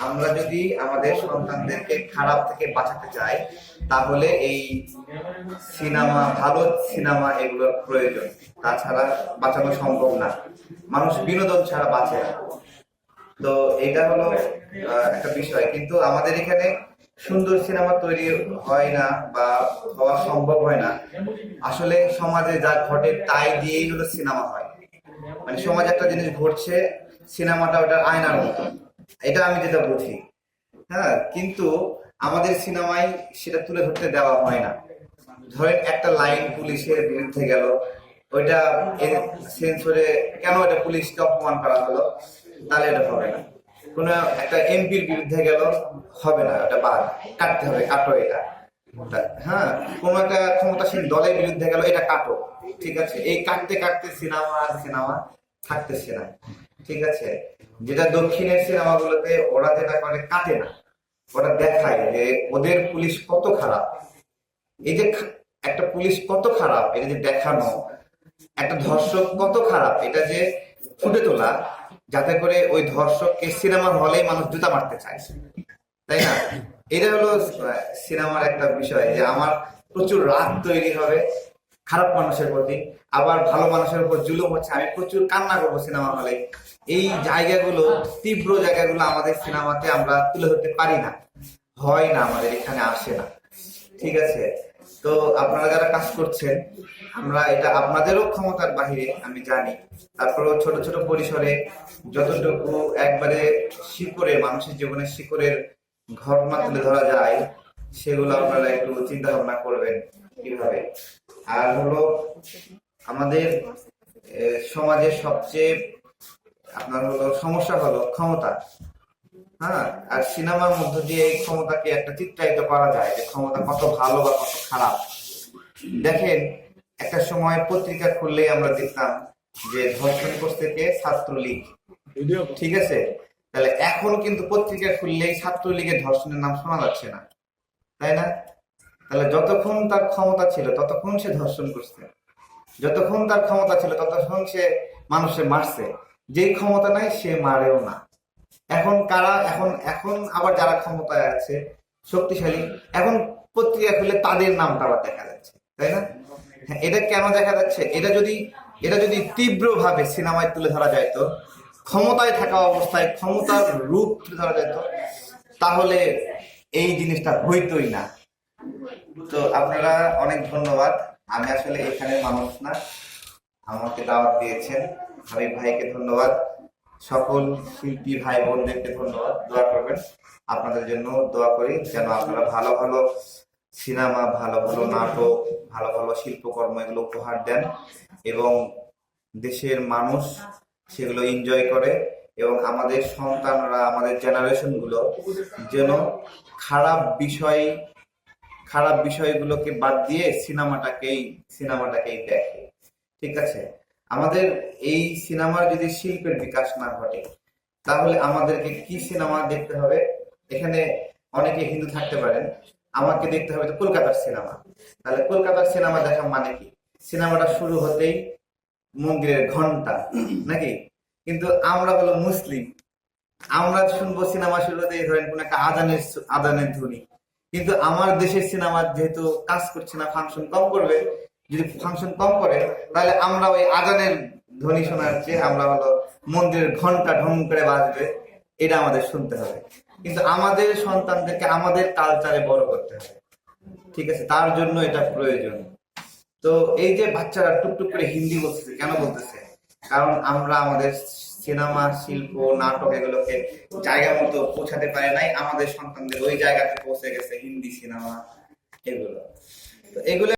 আমরা যদি আমাদের সন্তানদেরকে খারাপ থেকে বাঁচাতে চাই, তাহলে এই সিনেমা, ভালো সিনেমা এগুলোর প্রয়োজন। তাছাড়া বাঁচানো সম্ভব না। মানুষ বিনোদন ছাড়া বাঁচে না। তো এটা হলো একটা বিষয়। কিন্তু আমাদের এখানে সুন্দর সিনেমা তৈরি হয় না বা হওয়া সম্ভব হয় না। আসলে সমাজে যা ঘটে তাই দিয়েই হলো সিনেমা হয়। মানে সমাজে একটা জিনিস ঘটছে, সিনেমাটা ওটা আয়নার মতো। এটা আমি যেটা বুঝি হ্যাঁ? কিন্তু আমাদের সিনেমায় সেটা তুলে ধরতে দেওয়া হয় না। ধরেন একটা লাইন পুলিশের বিরুদ্ধে গেল, ওইটা সেন্সরে কেন এটা পুলিশকে অপমান করা হলো? তাহলে এটা হবে না। কোনো একটা এমপির বিরুদ্ধে গেল, হবে না, ওটা বাদ, কাটতে হবে, কাটো এটা। হ্যাঁ? কোন একটা ক্ষমতাসীন দলের বিরুদ্ধে গেল, এটা কাটো, ঠিক আছে? এই কাটতে কাটতে সিনেমা সিনেমা থাকতেছে না। ঠিক আছে? যেটা দক্ষিণের সিনেমাগুলোতে ওরা যেটা করে, কাটে না। ওরা দেখায় যে ওদের পুলিশ কত খারাপ। এই যে একটা পুলিশ কত খারাপ, এটা যে দেখানো, একটা ধর্ষক কত খারাপ, এটা যে ফুটে তোলা, যাতে করে ওই ধর্ষককে সিনেমার হলেই মানুষ জুতা মারতে চায়। তাই না? এটা হলো সিনেমার একটা বিষয় যে আমার প্রচুর রাগ তৈরি হবে। খারাপ মানুষের প্রতি, আবার ভালো মানুষের উপর জুলুম হচ্ছে, আমি প্রচুর কান্না করব সিনেমা হলে এই জায়গাগুলো, তীব্র জায়গাগুলো আমাদের সিনেমাতে আমরা তুলে ধরতে পারি না। হয় না, আমাদের এখানে আসে না। ঠিক আছে? তো আপনারা যারা কাজ করছেন, আমরা এটা আপনাদেরও ক্ষমতার বাহিরে, আমি জানি। তারপরেও ছোট ছোট পরিসরে যতটুকু একবারে শিকড়ে, মানুষের জীবনের শিকড়ের ঘটনা তুলে ধরা যায়, সেগুলো আপনারা একটু চিন্তা ভাবনা করবেন। কীভাবে? আর হলো আমাদের সমাজের সবচেয়ে আপনার হলো সমস্যা হলো ক্ষমতা। হ্যাঁ? আর সিনেমার মধ্য দিয়ে এই ক্ষমতাকে একটা চিত্রায়িত করা যায় যে ক্ষমতা কত ভালো বা কত খারাপ। দেখেন, একটা সময় পত্রিকা খুললেই আমরা দেখতাম যে ধর্ষণ করছে কে? ছাত্রলীগ। ঠিক আছে? তাহলে এখন কিন্তু পত্রিকা খুললেই ছাত্রলীগের ধর্ষণের নাম শোনা যাচ্ছে না। তাই না? তাহলে যতক্ষণ তার ক্ষমতা ছিল ততক্ষণ সে ধর্ষণ করছে। যতক্ষণ তার ক্ষমতা ছিল ততক্ষণ সে মানুষে মারছে। যেই ক্ষমতা নাই সে মারেও না। এখন কারা এখন এখন আবার যারা ক্ষমতায় আছে শক্তিশালী এখন পত্রিকা খুলে তাদের নামটা আবার দেখা যাচ্ছে তাই না? হ্যাঁ, এটা কেন দেখা যাচ্ছে? এটা যদি এটা যদি তীব্রভাবে সিনেমায় তুলে ধরা যায় তো ক্ষমতায় থাকা অবস্থায় ক্ষমতার রূপ তুলে ধরা যেত তাহলে এই জিনিসটা হইতই না। তো আপনারা অনেক ধন্যবাদ। আমি আসলে এখানে মানুষ না। আমাকে দাওয়াত দিয়েছেন। হাবিব ভাইকে ধন্যবাদ। সকল শিল্পী ভাই বোনদেরকে ধন্যবাদ। দোয়া করবেন। আপনাদের জন্য দোয়া করি যেন আপনারা ভালো ভালো সিনেমা, ভালো ভালো নাটক, ভালো ভালো শিল্পকর্ম এগুলো উপহার দেন এবং দেশের মানুষ সেগুলো এনজয় করে এবং আমাদের সন্তানরা, আমাদের জেনারেশনগুলো যেন খারাপ বিষয় খারাপ বিষয়গুলোকে বাদ দিয়ে সিনেমাটাকেই সিনেমাটাকেই দেখে। ঠিক আছে? আমাদের এই সিনেমার যদি শিল্পের বিকাশ না ঘটে, তাহলে আমাদেরকে কি সিনেমা দেখতে হবে? এখানে অনেকে হিন্দু থাকতে পারেন। আমাকে দেখতে হবে কলকাতার সিনেমা। তাহলে কলকাতার সিনেমা দেখা মানে কি? সিনেমাটা শুরু হতেই মন্দিরের ঘণ্টা, নাকি? কিন্তু আমরা হলো মুসলিম। আমরা শুনব সিনেমা শুরু হতেই ধরেন কোন একটা আদানের আদানের ধ্বনি। কিন্তু আমার দেশের সিনেমা যেহেতু কাজ করছে না ফাংশন কম করবে, যদি ফাংশন কম করে, তাহলে আমরা ওই আজানের ধ্বনি শোনার চেয়ে আমরা হলো মন্দিরের ঘণ্টা ঢং করে বাজবে, এটা আমাদের শুনতে হবে। কিন্তু আমাদের সন্তানদেরকে আমাদের কালচারে বড় করতে হবে। ঠিক আছে? তার জন্য এটা প্রয়োজন। তো এই যে বাচ্চারা টুকটুক করে হিন্দি বলতেছে, কেন বলতেছে? কারণ আমরা আমাদের সিনেমা, শিল্প, নাটক এগুলোকে জায়গা মতো পৌঁছাতে পারে নাই। আমাদের সন্তানদের ওই জায়গাতে পৌঁছে গেছে হিন্দি সিনেমা এগুলো। তো এগুলো